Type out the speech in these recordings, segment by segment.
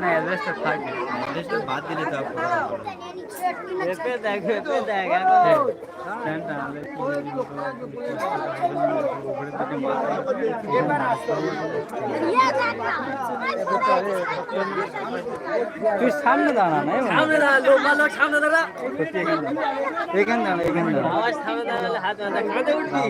না অ্যাড্রেসটা থাকবে অ্যাড্রেসটা বাদ দিলে তো এপে দেখ এপে দেখ এখন স্ট্যান্ডটা আমাদের তুই সামনে দাঁড়া না সামনে দাঁড়া লোক ভালো সামনে দাঁড়া। এখানে। দাঁড়া এখানে দাঁড়া। আওয়াজ সামনে দাঁড়ালে হাত কাঁধে উঠবি।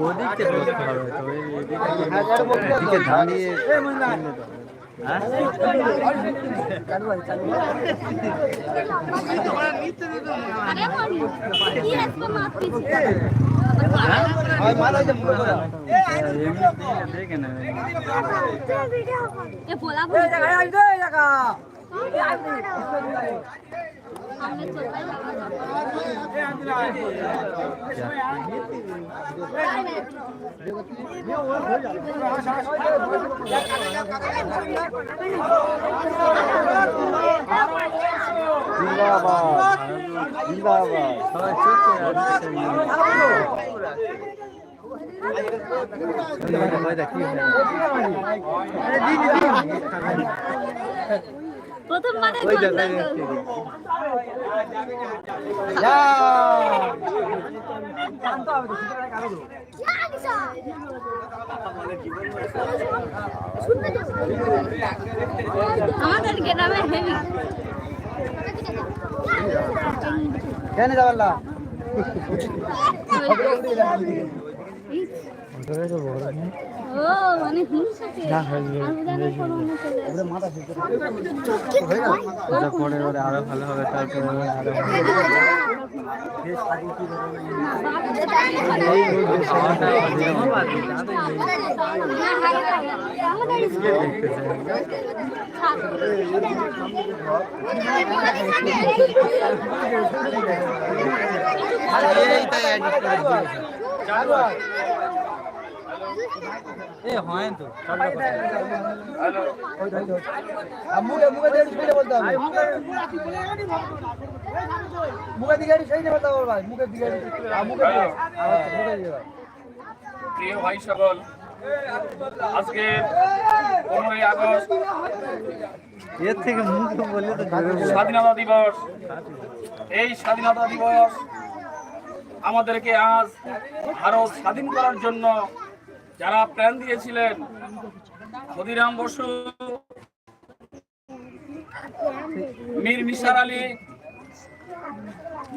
ওদিকে বসতে হবে তো এদিকে দাঁড়িয়ে হ্যাঁ এমনি দেখে না बोला. জিন্দাবাদ জিন্দাবাদ সবাই প্রথম মানে আমাদের গ্রামে হেভি। কেন যাবাল্লা আলুদানা করোনা চলে ওটা পরে ওরে আরও ভালো হবে তারপরে আরও ভালো এ হয় তো। মুখে মুখে দিয়ে সেই বলতে হবে। মুখে দিকে সেই বলতে হবে ভাই মুখে দিকে আর মুখে হ্যাঁ, মুখে প্রিয় ভাই সকল আজকে পনেরোই আগস্ট এর থেকে মুখ বললে তো স্বাধীনতা দিবস। এই স্বাধীনতা দিবস আমাদেরকে আজ ভারত স্বাধীন করার জন্য যারা প্ল্যান দিয়েছিলেন ক্ষতিরাম বসু, মীর মিসার আলী,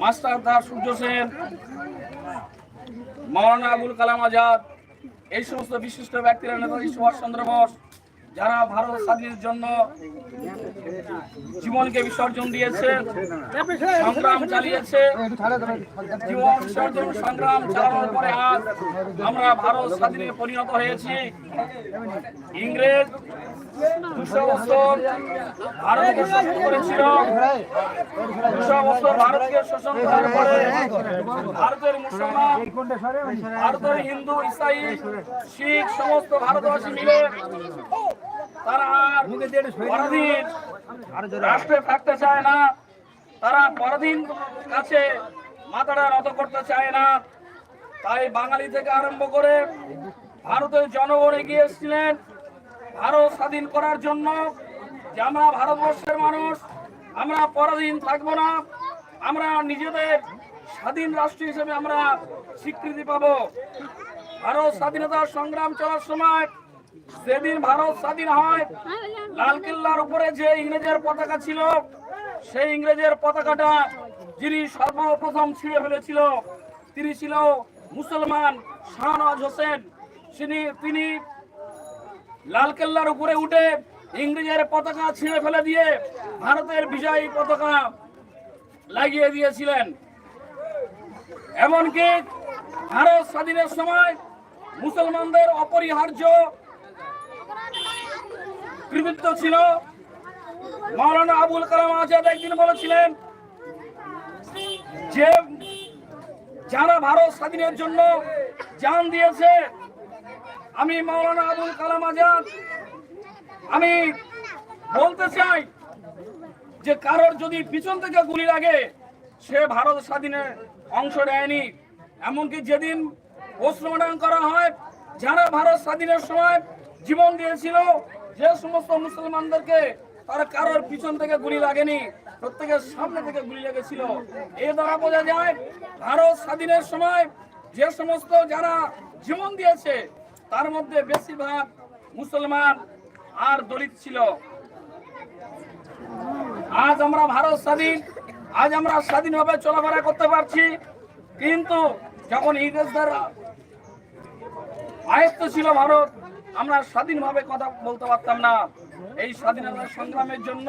মাস্টার দা সূর্য সেন, মৌলানা আবুল কালাম আজাদ, এই সমস্ত বিশিষ্ট ব্যক্তিরা নেতাজি সুভাষচন্দ্র বোস যারা ভারত স্বাধীনের জন্য জীবনকে বিসর্জন দিয়েছে, সংগ্রাম চালিয়েছে, জীবন বিসর্জন, সংগ্রাম চালানোর পরে আজ আমরা ভারত স্বাধীনে পরিণত হয়েছি। ইংরেজ দুশো বছর ভারতকে শোষণ করেছিল। দুশো বছর ভারতকে শোষণ করার পরে ভারতের মুসলমান, ভারতের হিন্দু, ইসাই, শিখ, সমস্ত ভারতবাসী মিলে তারা আর পরাধীন রাষ্ট্রে থাকতে চায় না। তারা পরাধীন কাছে মাথাটা নত করতে চায় না। তাই বাঙালি থেকে আরম্ভ করে ভারতের জনগণ এগিয়ে এসেছিলেন। ভারত স্বাধীন করার জন্য যে আমরা ভারতবর্ষের মানুষ আমরা পরাধীন থাকব না। আমরা নিজেদের স্বাধীন রাষ্ট্র হিসেবে আমরা স্বীকৃতি পাবো। ভারত স্বাধীনতার সংগ্রাম চলার সময় যেদিন ভারত স্বাধীন হয়, লাল কেল্লার উপরে যে ইংরেজের পতাকা ছিল, সেই ইংরেজের পতাকাটা যিনি সর্বপ্রথম ছিঁড়ে ফেলেছিল, তিনি ছিল মুসলমান শাহনওয়াজ হোসেন। তিনি তিনি লালকেল্লার উপরে উঠে ইংরেজের পতাকা ছিঁড়ে ফেলে দিয়ে ভারতের বিজয়ী পতাকা লাগিয়ে দিয়েছিলেন। এমনকি ভারত স্বাধীনের সময় মুসলমানদের অপরিহার্য কৃতিত্ব ছিল। মৌলানা আবুল কালাম আজাদ একদিন বলেছিলেন যে যারা ভারত স্বাধীনের জন্য জান দিয়েছে, আমি মৌলানা আবুল কালাম আজাদ, আমি বলতে চাই যে কারোর যদি পিছন থেকে গুলি লাগে, সে ভারত স্বাধীনে অংশ নেয়নি। এমনকি যেদিন পোস্টমর্টম করা হয়, যারা ভারত স্বাধীনের সময় জীবন দিয়েছিল যে সমস্ত মুসলমানদেরকে তারা কারোর পিছন থেকে গুলি লাগেনি, প্রত্যেকের সামনে থেকে গুলি লেগেছিল। এ দ্বারা বোঝা যায়, ভারত স্বাধীনের সময় যে সমস্ত যারা জীবন দিয়েছে, তার মধ্যে বেশিরভাগ মুসলমান আর দলিত ছিল। আজ আমরা ভারত স্বাধীন, আজ আমরা স্বাধীনভাবে চলাফেরা করতে পারছি, কিন্তু যখন ইংরেজ ইংরেজদের আয়ত্ত ছিল ভারত আমরা স্বাধীনভাবে কথা বলতে পারতাম না। এই স্বাধীনতা সংগ্রামের জন্য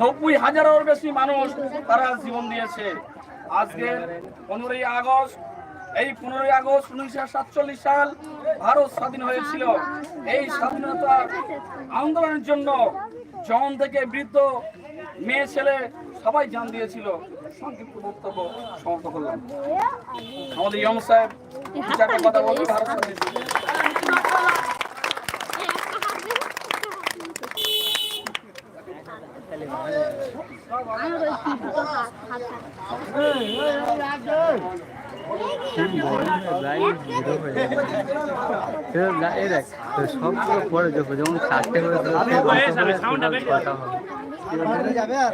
নব্বই হাজারের বেশি মানুষ তারা জীবন দিয়েছে। আজকে পনেরোই আগস্ট, এই পনেরোই আগস্ট উনিশশো সাতচল্লিশ সাল ভারত স্বাধীন হয়েছিল। এই স্বাধীনতা আন্দোলনের জন্য জন থেকে বৃদ্ধ মেয়ে ছেলে সবাই জান দিয়েছিল, সংক্ষিপ্ত বক্তব্য সমাপ্ত করলাম। আমাদের ইয়ম সাহেব সবগুলো পরে দেখো যেমন চারটে করে কথা হবে যাবে। আর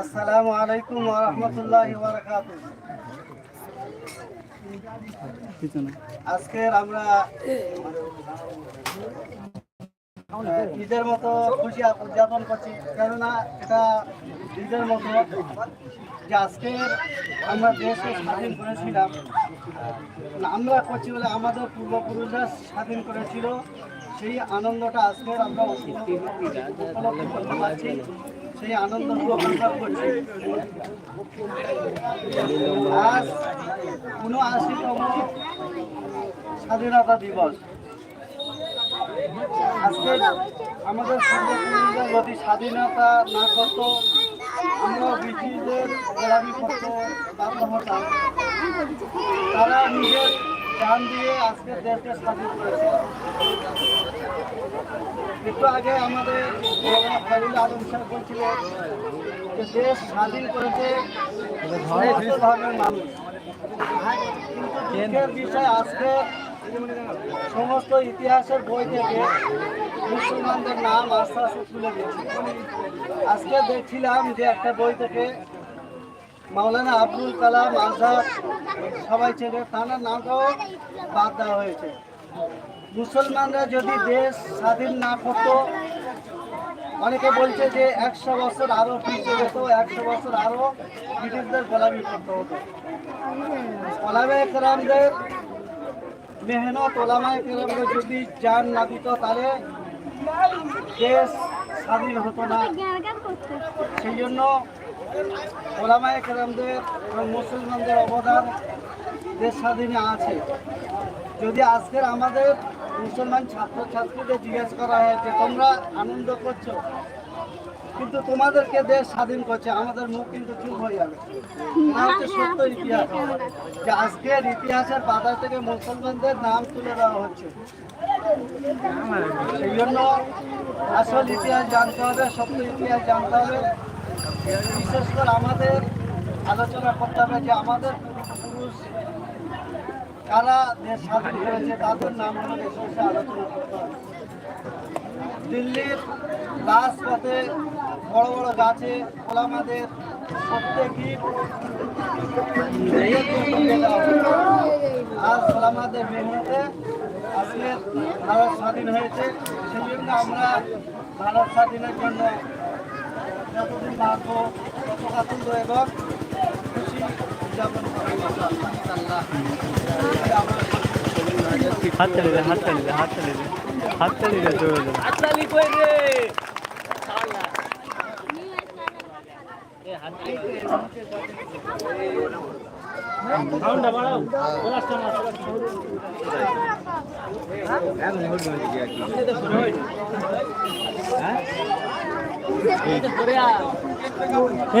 আসসালামু আলাইকুম ওয়া রাহমাতুল্লাহি ওয়া বারাকাতুহু। আজকের আমরা ঈদের মতো খুশি উদযাপন করছি, কেননা এটা ঈদের মতো যে আজকে আমরা দেশকে স্বাধীন করেছিলাম, আমরা করছি বলে আমাদের পূর্বপুরুষরা স্বাধীন করেছিল, সেই আনন্দটা আজকের আমরা উপলব্ধি করতে পারছি। সেই আনন্দ উপভোগ করছি। আজ উনআশিতম স্বাধীনতা দিবস। আজকে আমাদের যদি স্বাধীনতা না করতো আমরা ব্রিটিশদের গোলামি করতে, বাধ্য হতাম। তারা নিজের জান দিয়ে আজকে দেশকে স্বাধীন করেছে। একটু আগে আমাদের ফজল আলম সাহেব বলছিলেন যে দেশ স্বাধীন করেছে ধর্মের মানুষ। কিন্তু বিষয় আজকে সমস্ত ইতিহাসের বই থেকে মুসলমানদের নাম আস্তে আস্তে তুলে দিয়েছে। আজকে দেখছিলাম যে একটা বই থেকে মাওলানা আব্দুল কালাম আজাদ সবাই ছেড়ে তার নামটাও বাদ দেওয়া হয়েছে। মুসলমানরা যদি দেশ স্বাধীন না করতো, অনেকে বলছে যে একশো বছর আরও পিছিয়ে যেত, একশো বছর আরও ব্রিটিশদের গোলামি করতে হতো। ওলামা একরামদের মেহনত, ওলামায় একরামদের যদি জান না দিত, তাহলে দেশ স্বাধীন হতো না। সেই জন্য ওলামা একরামদের এবং মুসলমানদের অবদান দেশ স্বাধীনে আছে। যদি আজকের আমাদের মুসলমান ছাত্রছাত্রীদের জিজ্ঞেস করা হয় যে তোমরা আনন্দ করছ? কিন্তু তোমাদেরকে দেশ স্বাধীন করছে, আমাদের মুখ কিন্তু চুপ হয়ে যাবে। না হচ্ছে সত্য ইতিহাস। যে আজকের ইতিহাসের পাতা থেকে মুসলমানদের নাম তুলে দেওয়া হচ্ছে। সেই জন্য আসল ইতিহাস জানতে হবে, সত্য ইতিহাস জানতে হবে। বিশেষ করে আমাদের আলোচনা করতে হবে যে আমাদের পূর্বপুরুষ কারা দেশ স্বাধীন করেছে তাদের নাম আমাদের বিশেষ আলোচনা করতে হবে। দিল্লির রাজপথে বড় বড় গাছে ওলামাদের প্রত্যেকই আজ ওলামাদের মেহনতে আজকে ভারত স্বাধীন হয়েছে। সেই জন্য আমরা ভারত স্বাধীনের জন্য যতদিন বাঁচবো তত আনন্দ এবং খুশি উদযাপন করব আল্লাহ হাত তালি দে হাত তালি দে হাত দে হাত তালি দে জোরে জোরে। হাততালি কই রে?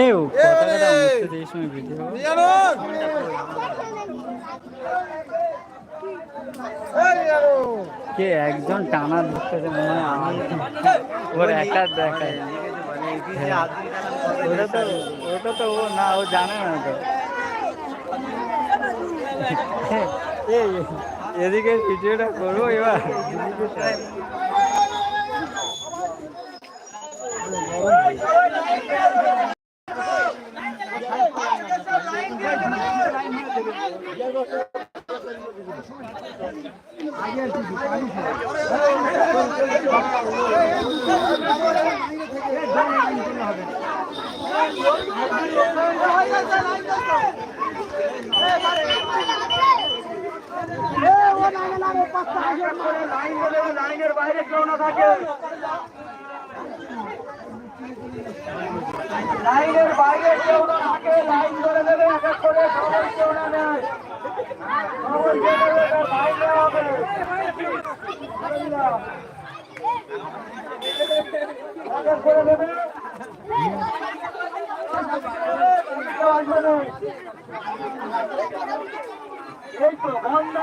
এই পতাকাটা ভিডিও কে একজন টানা ধরতেছে মনে হয় আমি। ওর একা দেখায়। ওটা তো ওটা তো ও না, ও জানে না তো। এদিকে ভিডিওটা করব এবার। লাইনের বাইরে কেউ না থাকে। লাইনের বাইরে কেউ থাকে, লাইন ধরে দেবে এক এক করে সবাই কেউ না। এই তো বন্ধ।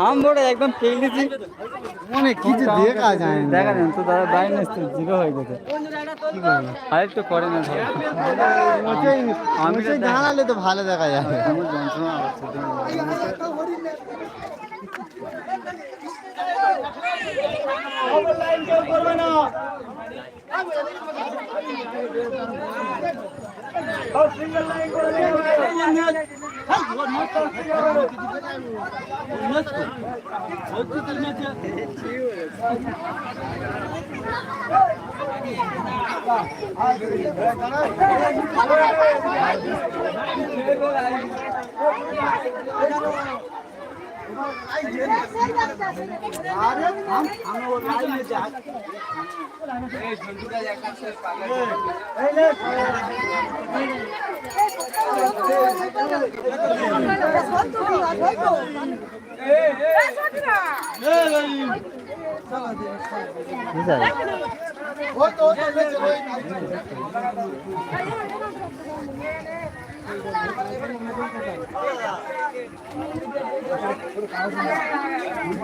हम बोले एकदम फेल दी মানে কিছু দেখা যায় না। দেখা তো দাদা তো জিরো হয়ে গেছে। কি করব? আরেকটু করে না আমি দেখ- দাঁড়ালে তো ভালো দেখা আমার যন্ত্রণা হচ্ছে না সিঙ্গেল লাইন করে বুঝতে পারলে? আমরা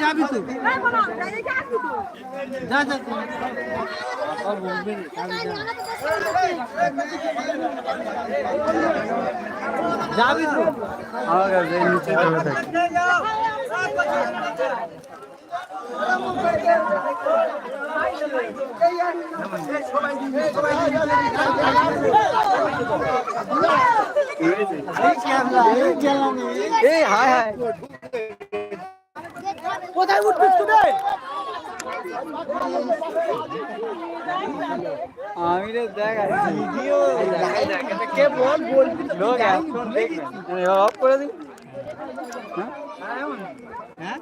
যাবি তো যা যা যাবি তো আমার নিচে ধরে থাকে এই হায় হায় কোথায় উঠবিস তুই? আমি রে দেখ কে বল বলবি লোক এখন দেখবেন অফ করে দিন হ্যাঁ